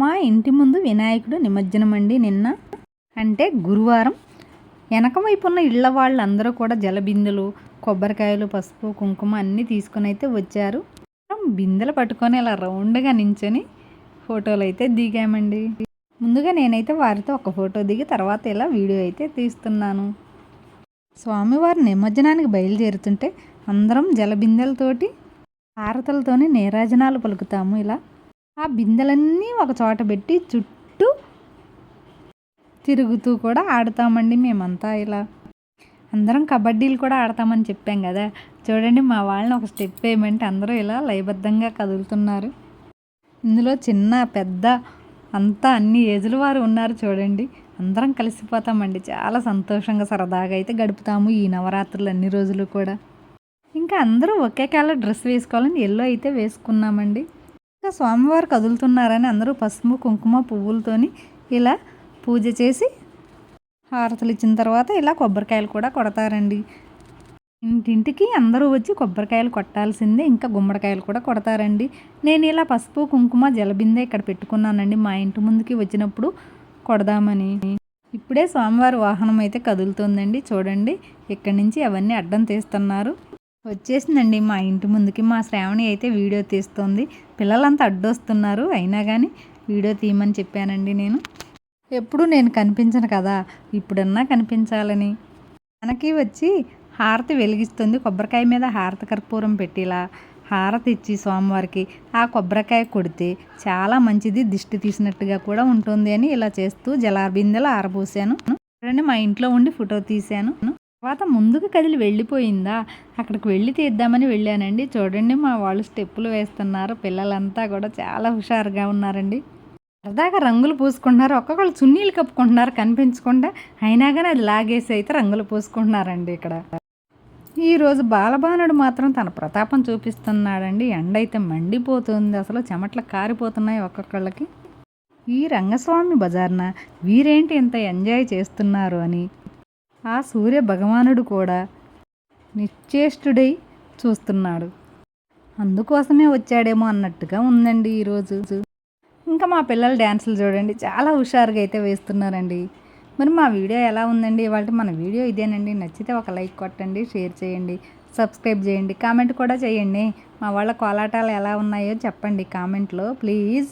మా ఇంటి ముందు వినాయకుడు నిమజ్జనం అండి నిన్న. అంటే గురువారం. వెనక వైపు ఉన్న ఇళ్ళ వాళ్ళందరూ కూడా జలబిందెలు కొబ్బరికాయలు పసుపు కుంకుమ అన్నీ తీసుకొని అయితే వచ్చారు. బిందెలు పట్టుకొని ఇలా రౌండ్గా నించొని ఫోటోలు అయితే దిగామండి. ముందుగా నేనైతే వారితో ఒక ఫోటో దిగి తర్వాత ఇలా వీడియో అయితే తీస్తున్నాను. స్వామివారి నిమజ్జనానికి బయలుదేరుతుంటే అందరం జలబిందెలతోటి హారతలతోని నీరాజనాలు పలుకుతాము ఇలా. ఆ బిందెలన్నీ ఒక చోట పెట్టి చుట్టూ తిరుగుతూ కూడా ఆడతామండి మేమంతా ఇలా. అందరం కబడ్డీలు కూడా ఆడతామని చెప్పాం కదా. చూడండి మా వాళ్ళని ఒక స్టెప్ వేయమంటే అందరూ ఇలా లయబద్ధంగా కదులుతున్నారు. ఇందులో చిన్న పెద్ద అంతా అన్ని ఏజుల వారు ఉన్నారు చూడండి. అందరం కలిసిపోతామండి. చాలా సంతోషంగా సరదాగా అయితే గడుపుతాము ఈ నవరాత్రులు అన్ని రోజులు కూడా. ఇంకా అందరూ ఒకే కాల డ్రెస్ వేసుకోవాలని ఎల్లో అయితే వేసుకున్నామండి. స్వామివారు కదులుతున్నారని అందరూ పసుపు కుంకుమ పువ్వులతోని ఇలా పూజ చేసి హారతులు ఇచ్చిన తర్వాత ఇలా కొబ్బరికాయలు కూడా కొడతారండి. ఇంటింటికి అందరూ వచ్చి కొబ్బరికాయలు కొట్టాల్సిందే ఇంకా గుమ్మడికాయలు కూడా కొడతారండి. నేను ఇలా పసుపు కుంకుమ జలబిందే ఇక్కడ పెట్టుకున్నానండి. మా ఇంటి ముందుకి వచ్చినప్పుడు కొడదామని. ఇప్పుడే స్వామివారి వాహనం అయితే కదులుతుందండి. చూడండి ఇక్కడి నుంచి అవన్నీ అడ్డం తీస్తున్నారు. వచ్చేసిందండి మా ఇంటి ముందుకి. మా శ్రావణి అయితే వీడియో తీస్తుంది. పిల్లలంతా అడ్డొస్తున్నారు. అయినా కానీ వీడియో తీయమని చెప్పానండి నేను. ఎప్పుడు నేను కనిపించను కదా. ఇప్పుడన్నా కనిపించాలని. మనకి వచ్చి హారతి వెలిగిస్తుంది. కొబ్బరికాయ మీద హారతి కర్పూరం పెట్టిలా హారతి ఇచ్చి స్వామివారికి. ఆ కొబ్బరికాయ కొడితే చాలా మంచిది. దిష్టి తీసినట్టుగా కూడా ఉంటుంది అని ఇలా చేస్తూ జలాబిందెలు ఆరబోసాను. మా ఇంట్లో ఉండి ఫోటో తీశాను. తర్వాత ముందుకు కదిలి వెళ్ళిపోయిందా? అక్కడికి వెళ్ళి తీద్దామని వెళ్ళానండి. చూడండి మా వాళ్ళు స్టెప్పులు వేస్తున్నారు. పిల్లలంతా కూడా చాలా హుషారుగా ఉన్నారండి. సరదాగా రంగులు పూసుకుంటున్నారు. ఒక్కొక్కళ్ళు చున్నీలు కప్పుకుంటున్నారు. కనిపించకుండా అయినా కానీ అది లాగేసి అయితే రంగులు పూసుకుంటున్నారండి ఇక్కడ. ఈరోజు బాలబానుడు మాత్రం తన ప్రతాపం చూపిస్తున్నాడండి. ఎండ అయితే మండిపోతుంది. అసలు చెమట్లు కారిపోతున్నాయి ఒక్కొక్కళ్ళకి. ఈ రంగస్వామి బజార్న వీరేంటి ఇంత ఎంజాయ్ చేస్తున్నారు అని ఆ సూర్య భగవానుడు కూడా నిశ్చేష్టుడై చూస్తున్నాడు. అందుకోసమే వచ్చాడేమో అన్నట్టుగా ఉందండి ఈరోజు ఇంకా మా పిల్లల డ్యాన్సులు చూడండి. చాలా హుషారుగా అయితే వేస్తున్నారండి. మరి మా వీడియో ఎలా ఉందండి? ఇవాళ మన వీడియో ఇదేనండి. నచ్చితే ఒక లైక్ కొట్టండి షేర్ చేయండి సబ్స్క్రైబ్ చేయండి కామెంట్ కూడా చేయండి. మా వాళ్ళ కోలాటాలు ఎలా ఉన్నాయో చెప్పండి కామెంట్లో. ప్లీజ్.